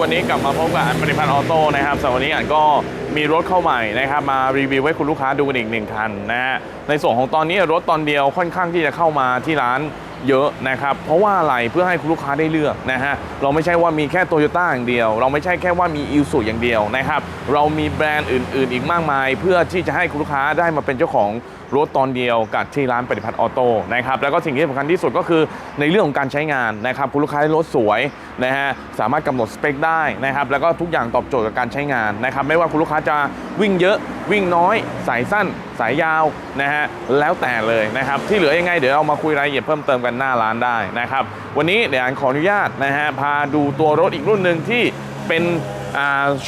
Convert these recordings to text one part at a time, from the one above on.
วันนี้กลับมาพบกับอันปริพันธ์ออโต้นะครับสำหรับวันนี้อันก็มีรถเข้าใหม่นะครับมารีวิวให้คุณลูกค้าดูกันอีกหนึ่งคันนะฮะในส่วนของตอนนี้รถตอนเดียวค่อนข้างที่จะเข้ามาที่ร้าน เยอะนะครับ เพราะว่าอะไรเพื่อให้คุณลูกค้าได้เลือกนะฮะเราไม่ใช่ว่ามีแค่โตโยต้าอย่างเดียว เราไม่ใช่แค่ว่ามีอิลสุอย่างเดียวนะครับเรามีแบรนด์อื่น ๆ อีกมากมาย เพื่อที่จะให้คุณลูกค้าได้มาเป็นเจ้าของรถตอนเดียวกับที่ร้านปฏิพัฒน์ออโต้นะครับแล้วก็สิ่งที่สำคัญที่สุดก็คือในเรื่องของการใช้งานนะครับคุณลูกค้าได้รถสวยนะฮะสามารถกำหนดสเปคได้นะครับแล้วก็ทุกอย่างตอบโจทย์กับการใช้งานนะครับไม่ว่าคุณลูกค้าจะ วิ่งเยอะวิ่งน้อย สายสั้น สายยาวนะฮะแล้วแต่เลยนะครับ ที่เหลือยังไงเดี๋ยวเรามาคุยรายละเอียดเพิ่มเติมกันหน้าร้านได้นะครับ วันนี้เดี๋ยวอันขออนุญาตนะฮะพาดูตัวรถอีกรุ่นหนึ่งที่เป็น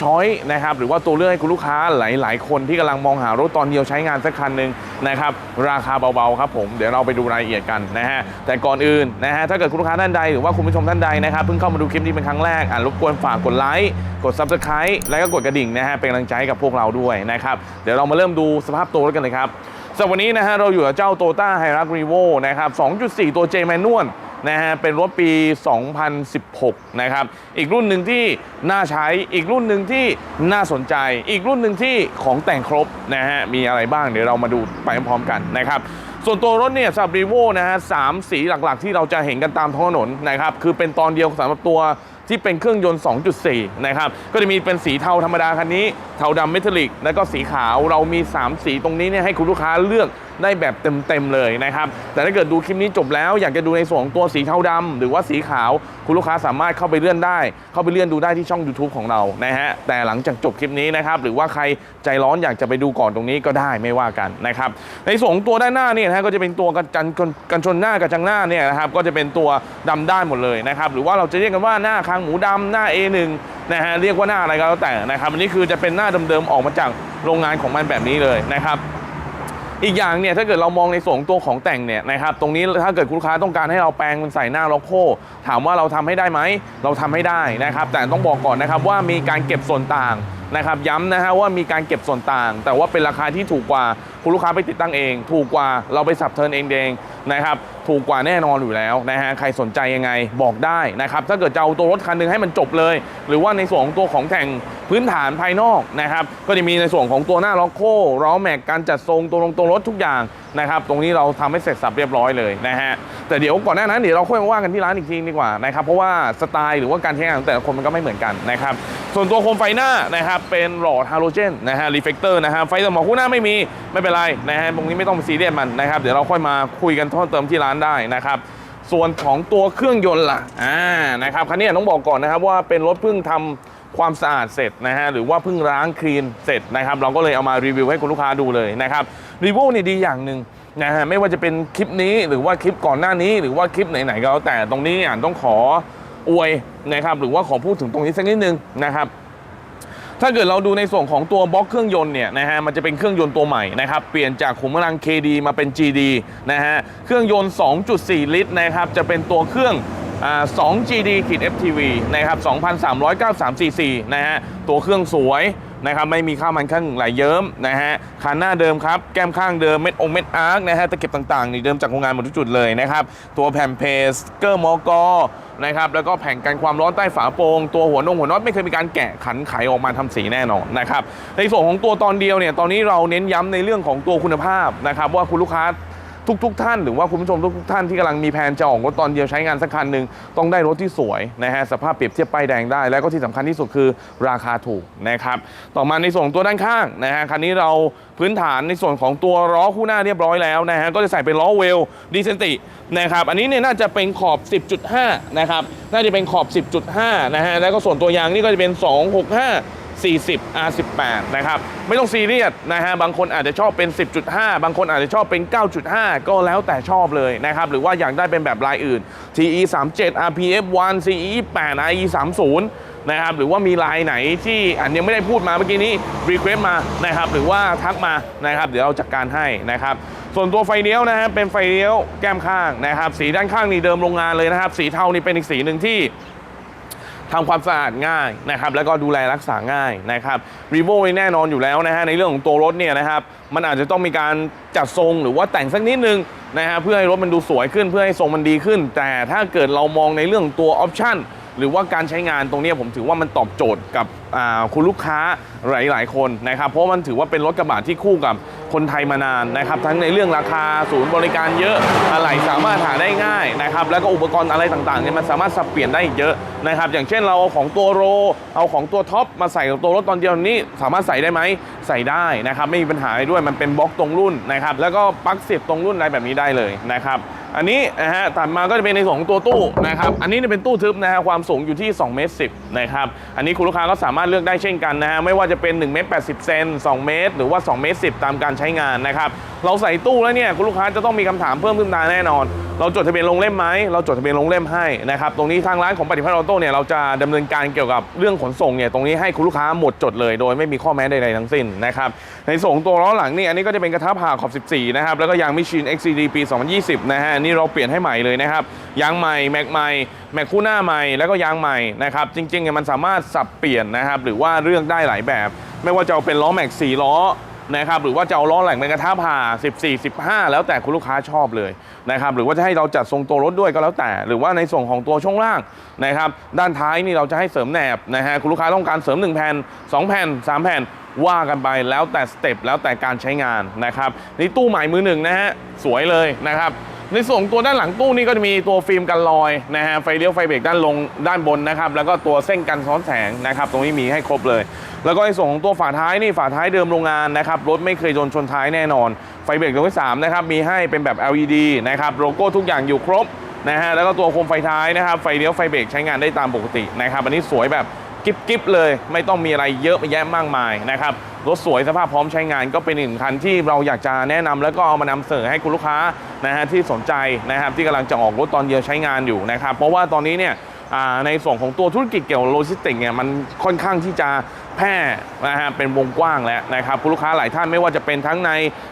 ช้อยนะครับหรือว่าตัวเลือกให้คุณลูกค้าหลาย ๆ คนที่กำลังมองหารถตอนเดียวใช้งานสักคันหนึ่งนะครับราคาเบา ๆ ครับผมเดี๋ยวเราไปดูรายละเอียดกันนะฮะแต่ก่อนอื่นนะฮะถ้าเกิดคุณลูกค้าท่านใดหรือว่าคุณผู้ชมท่านใดนะครับเพิ่งเข้ามาดูคลิปนี้เป็นครั้งแรกอ่ารบกวนฝากกดไลค์กด Subscribe แล้วก็กดกระดิ่งนะฮะเป็นกำลังใจกับพวกเราด้วยนะครับเดี๋ยวเรามาเริ่มดูสภาพตัวรถกันเลยครับสำหรับวันนี้นะฮะเราอยู่กับเจ้า t o ต้าไฮรักรีโวนะครับ2.4 ตัว J Manual นะฮะเป็นรถปี 2016 นะครับ อีกรุ่นหนึ่งที่น่าใช้ อีกรุ่นหนึ่งที่น่าสนใจ อีกรุ่นหนึ่งที่ของแต่งครบนะฮะ มีอะไรบ้างเดี๋ยวเรามาดูไปพร้อมกันนะครับ ส่วนตัวรถเนี่ยสำหรับรีโวนะฮะสามสีหลักๆ ที่เราจะเห็นกันตามท้องถนนนะครับ คือเป็นตอนเดียวสำหรับตัวที่เป็นเครื่องยนต์ 2.4 นะครับ ก็จะมีเป็นสีเทาธรรมดาคันนี้ เทาดำเมทัลลิก แล้วก็สีขาว เรามี 3 สีตรงนี้เนี่ยให้คุณลูกค้าเลือกได้แบบเต็มๆเลยนะครับ แต่ถ้าเกิดดูคลิปนี้จบแล้ว อยากจะดูในส่วนของตัวสีเทาดำหรือว่าสีขาว คุณลูกค้าสามารถเข้าไปเลื่อนได้ เข้าไปเลื่อนดูได้ที่ช่อง YouTube ของเรานะฮะแต่หลังจากจบคลิปนี้นะครับหรือว่าใครใจร้อนอยากจะไปดูก่อนตรงนี้ก็ได้ไม่ว่ากันนะครับในส่วนของตัวด้านหน้าเนี่ยนะฮะก็จะเป็นตัวกันจันกันชนหน้ากับจังหน้าเนี่ยนะครับก็จะเป็นตัวดำด้านหมดเลยนะครับหรือว่าเราจะเรียกกันว่าหน้าคางหมูดำหน้า A1 นะฮะเรียกว่าหน้าอะไรก็แล้วแต่นะครับอันนี้คือจะเป็นหน้าเดิมๆออกมาจากโรงงานของมันแบบนี้เลยนะครับ อีกอย่างเนี่ยถ้าเกิดเรามองในส่วนของตัวของแต่งเนี่ยนะครับตรงนี้ถ้าเกิดคุณลูกค้าต้องการให้เราแปลงมันใส่หน้าล็อกโคถามว่าเราทำให้ได้ไหมเราทำให้ได้นะครับ แต่ต้องบอกก่อนนะครับว่ามีการเก็บส่วนต่าง นะครับย้ำนะฮะว่ามีการเก็บส่วนต่าง แต่ว่าเป็นราคาที่ถูกกว่าคุณลูกค้าไปติดตั้งเอง ถูกกว่าเราไปสับเทินเองเองนะครับถูกกว่าแน่นอนอยู่แล้วนะฮะใครสนใจยังไงบอกได้นะครับถ้าเกิดจะเอาตัวรถคันหนึงให้มันจบเลย หรือว่าในส่วนของตัวของแต่งพื้นฐานภายนอกนะครับก็จะมีในส่วนของตัวหน้าล็อกโคล้อแม็กการจัดทรงตัวลงตัวรถทุกอย่าง นะครับตรงนี้เราทำให้เสร็จสับเรียบร้อยเลยนะฮะแต่เดี๋ยวก่อนหน้านั้นเดี๋ยวเราค่อยมาว่ากันที่ร้านอีกทีดีกว่านะครับเพราะว่าสไตล์หรือว่าการใช้งานของแต่ละคนมันก็ไม่เหมือนกันนะครับส่วนตัวโคมไฟหน้านะครับเป็นหลอดฮาโลเจนนะฮะรีเฟกเตอร์นะฮะไฟสมองคู่หน้าไม่มีไม่เป็นไรนะฮะตรงนี้ไม่ต้องไปซีเรียสมันนะครับเดี๋ยวเราค่อยมาคุยกันเพิ่มเติมที่ร้านได้นะครับส่วนของตัวเครื่องยนต์ล่ะอ่านะครับคันนี้ต้องบอกก่อนนะครับว่าเป็นรถเพิ่งทำ ความสะอาดเสร็จนะฮะหรือว่าเพิ่งล้างคลีนเสร็จนะครับ เราก็เลยเอามารีวิวให้คุณลูกค้าดูเลยนะครับรีวิวนี่ดีอย่างหนึ่งนะฮะไม่ว่าจะเป็นคลิปนี้หรือว่าคลิปก่อนหน้านี้ หรือว่าคลิปไหนๆก็แล้วแต่ตรงนี้อ่านต้องขออวยนะครับหรือว่าขอพูดถึงตรงนี้สักนิดนึงนะครับถ้าเกิดเราดูในส่วนของตัวบล็อกเครื่องยนต์เนี่ยนะฮะมันจะเป็นเครื่องยนต์ตัวใหม่นะครับเปลี่ยนจากขุมพลัง KD มาเป็น GD นะฮะเครื่องยนต์ 2.4 ลิตรนะครับจะเป็นตัวเครื่อง 2 GD ขีด FTV นะครับ 2,393 cc นะฮะ ตัวเครื่องสวยนะครับ ไม่มีข้าวมันข้างไหลเยิ้มนะฮะคันหน้าเดิมครับ แก้มข้างเดิม เม็ดองเม็ดอาร์คนะฮะ ตะเข็บต่างๆ นี่เดิมจากโรงงานหมดทุกจุดเลยนะครับ ตัวแผ่นเพสเกอร์มอกอนะครับ แล้วก็แผงกันความร้อนใต้ฝาโปรงตัวหัวนงหัวน็อตไม่เคยมีการแกะขันไขออกมาทำสีแน่นอนนะครับ ในส่วนของตัวตอนเดียวเนี่ย ตอนนี้เราเน้นย้ำในเรื่องของตัวคุณภาพนะครับว่าคุณลูกค้า ทุกๆทท่านหรือว่าคุณผู้ชมทุกๆท่านที่กำลังมีแผนจะออกรถตอนเดียวใช้งานสักคันหนึ่งต้องได้รถที่สวยนะฮะสภาพเปรียบเทียบป้ายแดงได้ แล้วก็ที่สำคัญที่สุดคือราคาถูกนะครับต่อมาในส่วนตัวด้านข้างนะฮะคันนี้เราพื้นฐานในส่วนของตัวล้อคู่หน้าเรียบร้อยแล้วนะฮะก็จะใส่เป็นล้อเวลดีเซนตินะครับอันนี้เนี่ยน่าจะเป็นขอบ 10.5 นะครับน่าจะเป็นขอบ 10.5 นะฮะแล้วก็ส่วนตัวยางนี่ก็จะเป็น 265 40 R18 นะครับ ไม่ต้องซีเรียสนะฮะ บางคนอาจจะชอบเป็น 10.5 บางคนอาจจะชอบเป็น 9.5 ก็แล้วแต่ชอบเลยนะครับ หรือว่าอยากได้เป็นแบบลายอื่น TE 37 RPF 1 CE 8 IE 30นะครับ หรือว่ามีลายไหนที่อันยังไม่ได้พูดมาเมื่อกี้นี้รีเควสมานะครับ หรือว่าทักมานะครับ เดี๋ยวเราจัดการให้นะครับส่วนตัวไฟเลี้ยวนะฮะเป็นไฟเลี้ยวแก้มข้างนะครับ สีด้านข้างนี่เดิมโรงงานเลยนะครับ สีเทานี่เป็นอีกสีหนึ่งที่ ทำความสะอาดง่ายนะครับแล้วก็ดูแลรักษาง่ายนะครับรีโวแน่นอนอยู่แล้วนะฮะในเรื่องของตัวรถเนี่ยนะครับมันอาจจะต้องมีการจัดทรงหรือว่าแต่งสักนิดนึงนะฮะเพื่อให้รถมันดูสวยขึ้นเพื่อให้ทรงมันดีขึ้น แต่ถ้าเกิดเรามองในเรื่องตัวออปชั่นหรือว่าการใช้งานตรงนี้ผมถือว่ามันตอบโจทย์กับคุณลูกค้าหลาย ๆ คนนะครับ เพราะมันถือว่าเป็นรถกระบะที่คู่กับ คนไทยมานานนะครับ ทั้งในเรื่องราคาศูนย์บริการเยอะอะไรสามารถหาได้ง่ายนะครับ แล้วก็อุปกรณ์อะไรต่างๆเนี่ยมันสามารถสับเปลี่ยนได้เยอะนะครับ อย่างเช่นเราเอาของตัวโร เอาของตัวท็อปมาใส่กับตัวรถตอนเดียวนี้ สามารถใส่ได้ไหมใส่ได้นะครับ ไม่มีปัญหาด้วยมันเป็นบล็อกตรงรุ่นนะครับ แล้วก็ปลั๊กเสียบตรงรุ่นอะไรแบบนี้ได้เลยนะครับอันนี้นะฮะตัดมาก็จะเป็นในส่วนของตัวตู้นะครับ อันนี้เนี่ยเป็นตู้ทึบนะฮะความสูงอยู่ที่2เมตร10นะครับ อันนี้คุณลูกค้าก็สามารถเลือกได้เช่นกันนะฮะไม่ว่าจะเป็น1เมตร80เซน2เมตร หรือว่า2เมตร10ตามการใช้ช้งานนะครับ เราใส่ตู้แล้วเนี่ยคุณลูกค้าจะต้องมีคำถามเพิ่มขึ้นมาแน่นอน เราจดทะเบียนลงเล่มไหมเราจดทะเบียนลงเล่มให้นะครับตรงนี้ทางร้านของปฏิพัฒน์ออโต้เนี่ยเราจะดำเนินการเกี่ยวกับเรื่องขนส่งเนี่ยตรงนี้ให้คุณลูกค้าหมดจดเลย โดยไม่มีข้อแม้ใดๆทั้งสิ้นนะครับในส่งตัวล้อหลังนี่อันนี้ก็จะเป็นกระทะผ่าขอบ 14 นะครับแล้วก็ยางมิช i น XCD ปี 2020 นะฮะนี่เราเปลี่ยนให้ใหม่เลยนะครับยางใหม่แม็กใหม่แม็กคู่หน้าใหม่แล้วก็ยางใหม่นะครับจริงๆเนี่ยมันสามารถสับเปลี่ยนนะครับหรือว่าเลือกได้หลายแบบ ไม่ว่าจะเป็นล้อแม็ก4ล้อ นะครับหรือว่าจะเอาล้อแหล่งเป็นกระทะผ่า 14 15 แล้วแต่คุณลูกค้าชอบเลยนะครับหรือว่าจะให้เราจัดทรงตัวรถด้วยก็แล้วแต่ หรือว่าในส่วนของตัวช่วงล่างนะครับด้านท้ายนี่เราจะให้เสริมแหนบนะฮะคุณลูกค้าต้องการเสริม 1 แผ่น 2 แผ่น 3 แผ่นว่ากันไปแล้วแต่สเต็ปแล้วแต่การใช้งานนะครับนี่ตู้ใหม่มือหนึ่งนะฮะสวยเลยนะครับ ในส่วนของตัวด้านหลังตู้นี่ก็จะมีตัวฟิล์มกันรอยนะฮะไฟเลี้ยวไฟเบรกด้านลงด้านบนนะครับแล้วก็ตัวเส้นกันซ้อนแสงนะครับตรงนี้มีให้ครบเลย แล้วก็ในส่วนของตัวฝาท้ายนี่ฝาท้ายเดิมโรงงานนะครับรถไม่เคยโดนชนท้ายแน่นอน ไฟเบรกตัวที่3นะครับมีให้เป็นแบบ LED นะครับโลโก้ทุกอย่างอยู่ครบนะฮะแล้วก็ตัวโคมไฟท้ายนะครับไฟเลี้ยวไฟเบรกใช้งานได้ตามปกตินะครับอันนี้สวยแบบ กิ๊บกิ๊บเลย ไม่ต้องมีอะไรเยอะแยะมากมายนะครับรถสวยสภาพพร้อมใช้งานก็เป็นหนึ่งคันที่เราอยากจะแนะนำแล้วก็เอามานำเสนอให้คุณลูกค้านะฮะที่สนใจนะครับที่กำลังจะออกรถตอนเดียวใช้งานอยู่นะครับเพราะว่าตอนนี้เนี่ย ในส่วนของตัวธุรกิจเกี่ยวกับโลจิสติกส์เนี่ยมันค่อนข้างที่จะแพร่นะฮะเป็นวงกว้างแล้วนะครับคุณลูกค้าหลายท่านไม่ว่าจะเป็นทั้งใน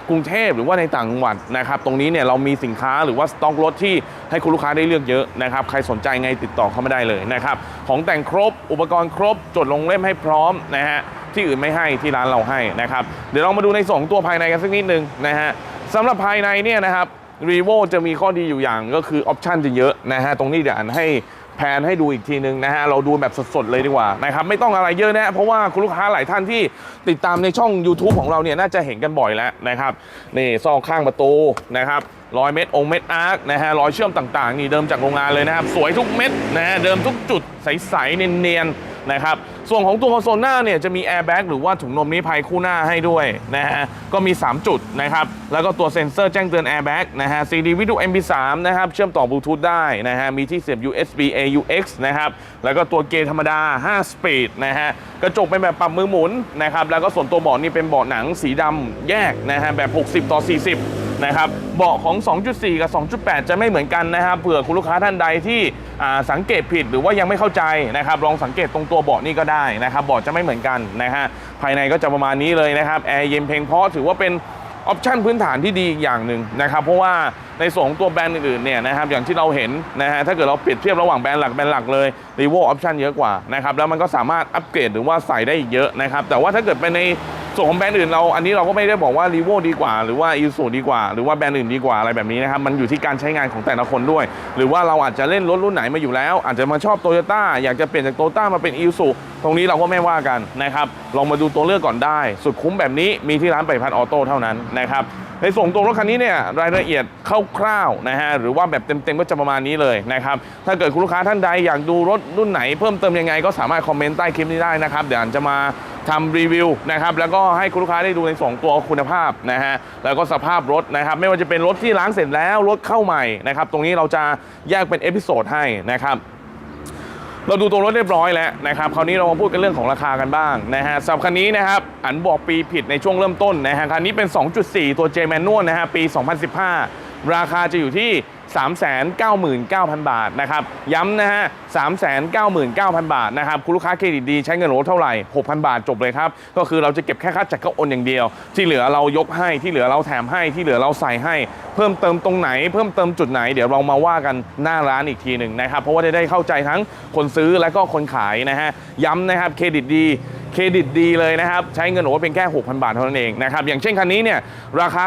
กรุงเทพหรือว่าในต่างจังหวัดนะครับตรงนี้เนี่ยเรามีสินค้าหรือว่าสต็อกรถที่ให้คุณลูกค้าได้เลือกเยอะนะครับใครสนใจไงติดต่อเข้ามาได้เลยนะครับของแต่งครบอุปกรณ์ครบ จดลงเล่มให้พร้อมนะฮะที่อื่นไม่ให้ที่ร้านเราให้นะครับเดี๋ยวเรามาดูในส่วนของตัวภายในกันสักนิดนึงนะฮะสำหรับภายในเนี่ยนะครับรีโวจะมีข้อดีอยู่อย่างก็คือออปชันจะเยอะนะฮะตรงนี้เดี๋ยวอันให้ แผนให้ดูอีกทีนึงนะฮะเราดูแบบสดๆเลยดีกว่านะครับไม่ต้องอะไรเยอะนะเพราะว่าคุณลูกค้าหลายท่านที่ติดตามในช่อง YouTube ของเราเนี่ยน่าจะเห็นกันบ่อยแล้วนะครับนี่ซอกข้างประตูนะครับรอยเม็ดองเม็ดอาร์คนะฮะรอยเชื่อมต่างๆ นี่เดิมจากโรงงานเลยนะครับ สวยทุกเม็ดนะฮะเดิมทุกจุดใสๆเนียนๆ นะครับ ส่วนของตัวคอนโซลหน้าเนี่ยจะมีแอร์แบ็กหรือว่าถุงนมนิรภัยคู่หน้าให้ด้วยนะฮะ ก็มี 3 จุดนะครับ แล้วก็ตัวเซ็นเซอร์แจ้งเตือนแอร์แบ็กนะฮะ CD วิดีโอ MP3 นะครับ เชื่อมต่อบลูทูธได้นะฮะ มีที่เสียบ USB AUX นะครับ แล้วก็ตัวเกียร์ธรรมดา 5 สปีดนะฮะ กระจกเป็นแบบปรับมือหมุนนะครับ แล้วก็ส่วนตัวเบาะนี่เป็นเบาะหนังสีดำแยกนะฮะแบบ 60 ต่อ 40 นะครับเบาะของ 2.4 กับ 2.8 จะไม่เหมือนกันนะครับเผื่อคุณลูกค้าท่านใดที่สังเกตผิดหรือว่ายังไม่เข้าใจนะครับลองสังเกตตรงตัวเบาะนี่ก็ได้นะครับเบาะจะไม่เหมือนกันนะฮะภายในก็จะประมาณนี้เลยนะครับแอร์เย็นเพลงเพราะถือว่าเป็นออปชันพื้นฐานที่ดีอีกอย่างหนึ่งนะครับเพราะว่าในส่วนของตัวแบรนด์อื่นๆเนี่ยนะครับอย่างที่เราเห็นนะฮะถ้าเกิดเราเปรียบเทียบระหว่างแบรนด์หลักแบรนด์หลักเลยรีโวออปชันเยอะกว่านะครับแล้วมันก็สามารถอัปเกรดหรือว่าใส่ได้อีกเยอะนะครับแต่ว่าถ้าเกิดไปใน ส่วนของแบรนด์อื่นเราอันนี้เราก็ไม่ได้บอกว่ารีโวดีกว่า หรือว่าอีซูดีกว่า หรือว่าแบรนด์อื่นดีกว่าอะไรแบบนี้นะครับมันอยู่ที่การใช้งานของแต่ละคนด้วย หรือว่าเราอาจจะเล่นรถรุ่นไหนมาอยู่แล้ว อาจจะมาชอบโตโยต้าอยากจะเปลี่ยนจากโตโยต้ามาเป็นอีซูตรงนี้เราก็ไม่ว่ากันนะครับลองมาดูตัวเลือกก่อนได้ สุดคุ้มแบบนี้มีที่ร้านไปพันออโต้เท่านั้นนะครับในส่วนของตัวรถคันนี้เนี่ยรายละเอียดคร่าวๆนะฮะหรือว่าแบบเต็มๆก็จะประมาณนี้เลยนะครับถ้าเกิดคุณลูกค้าท่านใดอยากดูรถรุ่นไหนเพิ่มเติมยังไงก็สามารถคอมเมนต์ใต้คลิปนี้ได้นะครับเดี๋ยวอันจะมา ทำรีวิวนะครับแล้วก็ให้คุณลูกค้าได้ดูในสองตัวคุณภาพนะฮะแล้วก็สภาพรถนะครับไม่ว่าจะเป็นรถที่ล้างเสร็จแล้วรถเข้าใหม่นะครับตรงนี้เราจะแยกเป็นเอพิโซดให้นะครับเราดูตัวรถเรียบร้อยแล้วนะครับคราวนี้เรามาพูดกันเรื่องของราคากันบ้างนะฮะสำหรับคันนี้นะครับอันบอกปีผิดในช่วงเริ่มต้นนะฮะคันนี้เป็น 2.4 ตัว J Manual นะฮะปี 2015 ราคาจะอยู่ที่ 399,000 บาทนะครับย้ำนะฮะ399,000 บาทนะครับคุณลูกค้าเครดิตดีใช้เงินโอนเท่าไหร่ 6,000 บาทจบเลยครับ ก็คือเราจะเก็บแค่ค่าจัดเข้าโอนอย่างเดียว ที่เหลือเรายกให้ที่เหลือเราแถมให้ที่เหลือเราใส่ให้ เพิ่มเติมตรงไหน เพิ่มเติมจุดไหนเดี๋ยวเรามาว่ากันหน้าร้านอีกทีหนึ่งนะครับเพราะว่าจะได้เข้าใจทั้งคนซื้อและก็คนขายนะฮะย้ำนะครับเครดิตดี เครดิตดีเลยนะครับ ใช้เงินโอนเพียงแค่ 6,000 บาทเท่านั้นเองนะครับ อย่างเช่นคันนี้เนี่ยราคา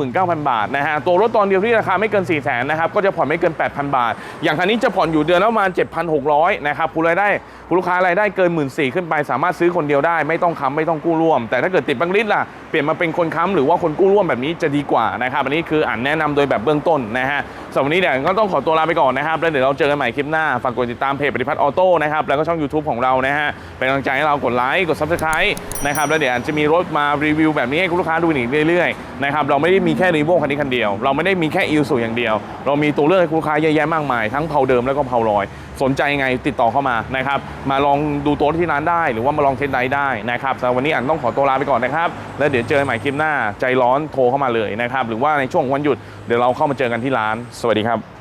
399,000 บาทนะฮะ ตัวรถตอนเดียวที่ราคาไม่เกิน 400,000นะครับ ก็จะผ่อนไม่เกิน 8,000 บาท อย่างคันนี้จะผ่อนอยู่เดือนละประมาณ 7,600 นะครับคุณรายได้คุณลูกค้ารายได้เกิน 1 4 0 0 0ขึ้นไป สามารถซื้อคนเดียวได้ ไม่ต้องค้ำไม่ต้องกู้ร่วม แต่ถ้าเกิดติดบังลิสล่ะ เปลี่ยนมาเป็นคนค้ำหรือว่าคนกู้ร่วมแบบนี้จะดีกว่านะครับ อันนี้คืออ่านแนะนำโดยแบบเบื้องต้นนะฮะสำหรับวันนี้เดี๋ยวก็ต้องขอตัวลาไปก่อนนะครับ แล้วเดี๋ยวเราเจอกันใหม่คลิปหน้า ฝากกดติดตามเพจปฏิพัฒน์ออโต้นะครับ แล้วก็ช่อง YouTube ของเรานะฮะ เป็นกำลังใจให้เรากดไลค์กด Subscribe นะครับแล้วเดี๋ยวอาจจะมีรถมารีวิวแบบนี้ให้คุณลูกค้าดูอีกเรื่อยๆนะครับเราไม่ได้มีแค่รีโวคันนี้คันเดียว เราไม่ได้มีแค่อิลสูอย่างเดียว เรามีตัวเลือกให้คุณลูกค้าเยอะแยะมากมาย ทั้งเผาเดิมแล้วก็เผาลอย สนใจไงติดต่อเข้ามานะครับมาลองดูตัวที่ร้านได้ หรือว่ามาลองเทสไดรฟ์ได้นะครับสำหรับวันนี้อันต้องขอตัวลาไปก่อนนะครับแล้วเดี๋ยวเจอกันใหม่คลิปหน้าใจร้อนโทรเข้ามาเลยนะครับหรือว่าในช่วงวันหยุดเดี๋ยวเราเข้ามาเจอกันที่ร้าน สวัสดีครับ